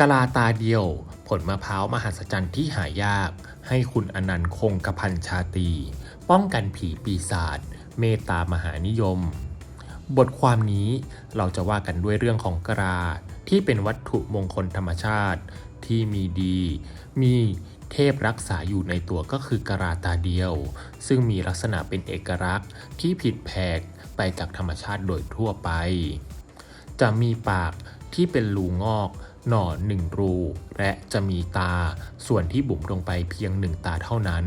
กะลาตาเดียว ผลมะพร้าวมหัศจรรย์ที่หายาก ให้คุณอนันต์คงกระพันชาตี ป้องกันผีปีศาจเมตตามหานิยม บทความนี้เราจะว่ากันด้วยเรื่องของกะลาที่เป็นวัตถุมงคลธรรมชาติ ที่มีดี มีเทพรักษาอยู่ในตัวก็คือกะลาตาเดียว ซึ่งมีลักษณะเป็นเอกลักษณ์ที่ผิดแผกไปจากธรรมชาติโดยทั่วไป จะมีปาก ที่เป็นรูงอก หน่อหนึ่งรู และจะมีตา ส่วนที่บุ๋มลงไปเพียงหนึ่งตาเท่านั้น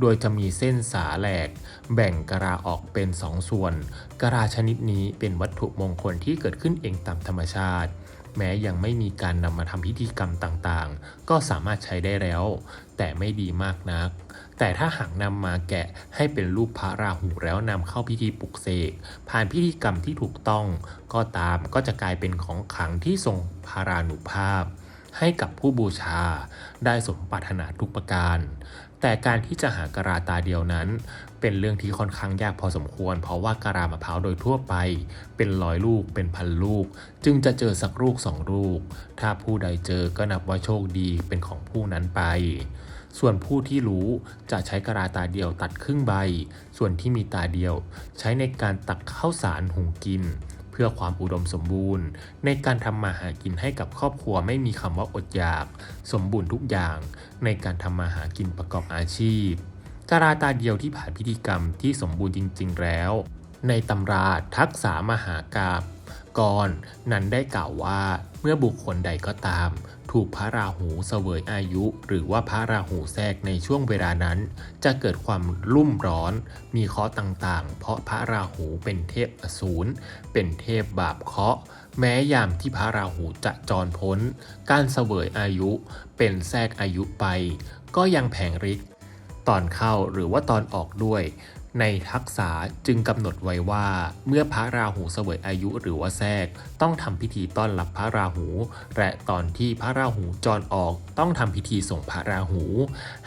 โดยจะมีเส้นสาแหลก แบ่งกระลาออกเป็นสองส่วน กระลาชนิดนี้เป็นวัตถุมงคลที่เกิดขึ้นเองตามธรรมชาติ แม้ยังไม่มีการนำมาทำพิธีกรรมต่างๆ ก็สามารถใช้ได้แล้ว แต่ไม่ดีมากนัก แต่ถ้าหากนำมาแกะให้เป็นรูปพระราหูแล้วนำเข้าพิธีปลุกเสกผ่านพิธีกรรมที่ถูกต้อง ก็ตามก็จะกลายเป็นของขลังที่ทรงพารานุภาพ ให้กับผู้บูชาได้สมปรารถนาทุกประการ แต่การที่จะหากะลาตาเดียวนั้น เป็นเรื่องที่ค่อนข้างยากพอสมควร เพราะว่ากะลามะพร้าวโดยทั่วไป เป็นร้อยลูกเป็นพันลูก จึงจะเจอสักลูกสองลูก ถ้าผู้ใดเจอก็นับว่าโชคดีเป็นของผู้นั้นไป ส่วนผู้ที่รู้จะใช้กระลาตาเดียวตัดครึ่งใบ ส่วนที่มีตาเดียว ใช้ในการตักข้าวสารหุงกินเพื่อความอุดมสมบูรณ์ ในการทำมาหากินให้กับครอบครัวไม่มีคำว่าอดอยาก สมบูรณ์ทุกอย่าง ในการทำมาหากินประกอบอาชีพ กะลาตาเดียวที่ผ่านพิธีกรรมที่สมบูรณ์จริง ๆ แล้ว ในตำราทักษามหากาบกรนั้นได้กล่าวว่าเมื่อบุคคลใดก็ตาม ถูกพระราหูเสวยอายุ หรือว่าพระราหูแทรกในช่วงเวลานั้น จะเกิดความรุ่มร้อน มีเคราะห์ต่างๆ เพราะพระราหูเป็นเทพอสูรเป็นเทพบาปเคราะห์แม้ยามที่พระราหูจะจรพ้น การเสวยอายุเป็นแทรกอายุไป ก็ยังแผงฤทธิ์ ตอนเข้าหรือว่าตอนออกด้วย ในทักษะจึงกำหนดไว้ว่า เมื่อพระราหูเสวยอายุหรือว่าแทรก ต้องทำพิธีต้อนรับพระราหู และตอนที่พระราหูจรออกต้องทำพิธีส่งพระราหู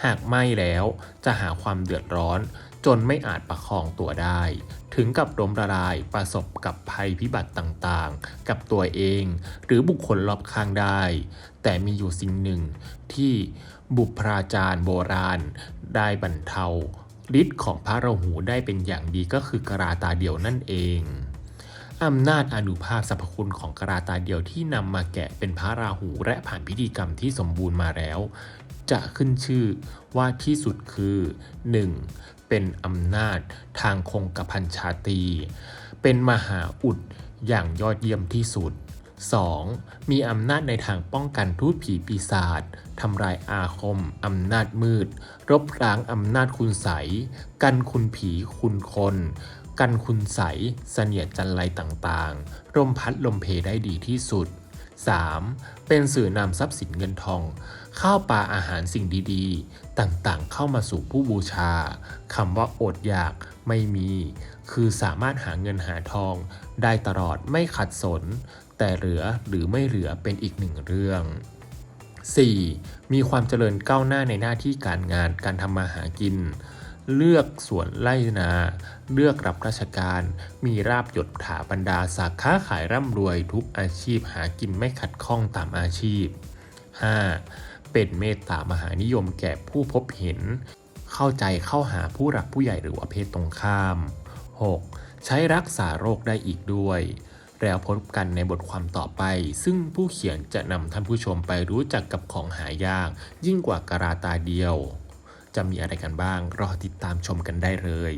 หากไม่แล้วจะหาความเดือดร้อน จนไม่อาจประคองตัวได้ ถึงกับล้มละลายประสบกับภัยพิบัติต่างๆ กับตัวเอง หรือบุคคลรอบข้างได้ แต่มีอยู่สิ่งหนึ่งที่บุพราจารย์โบราณ ได้บรรเทาฤทธิ์ของพระราหูได้เป็นอย่างดีก็คือกะลาตาเดียวนั่นเองอำนาจอนุภาพสรรพคุณของกะลาตาเดียวที่นำมาแกะเป็นพระราหูและผ่านพิธีกรรมที่สมบูรณ์มาแล้ว จะขึ้นชื่อว่าที่สุดคือ 1. เป็นอำนาจทางคงกระพันชาตี เป็นมหาอุดอย่างยอดเยี่ยมที่สุด 2. มีอำนาจในทางป้องกันทูตผีปีศาจทำลายอาคม อำนาจมืด รบล้างอำนาจคุณใสยกันคุณผีคุณคน กันคุณใสยเสนียดจันไรต่างๆร่มพัดลมเพได้ดีที่สุด 3. เป็นสื่อนำทรัพย์สินเงินทอง ข้าวปลาอาหารสิ่งดีๆ ต่างๆ เข้ามาสู่ผู้บูชาคำว่าอดอยากไม่มี คือสามารถหาเงินหาทองได้ตลอดไม่ขัดสน แต่เหลือหรือไม่เหลือเป็นอีกหนึ่งเรื่อง 4. มีความเจริญก้าวหน้าในหน้าที่การงานการทำมาหากิน เลือกสวนไล่นา เลือกรับราชการ มีราบยศถาบรรดาศักค้าขายร่ำรวยทุกอาชีพหากินไม่ขัดข้องตามอาชีพ 5. เป็นเมตตามหานิยมแก่ผู้พบเห็น เข้าใจเข้าหาผู้หลักผู้ใหญ่หรือว่าเพศตรงข้าม 6. ใช้รักษาโรคได้อีกด้วย แล้วพบกันในบทความต่อไป ซึ่งผู้เขียนจะนำท่านผู้ชมไปรู้จักกับของหายาก ยิ่งกว่ากะลาตาเดียว จะมีอะไรกันบ้างรอติดตามชมกันได้เลย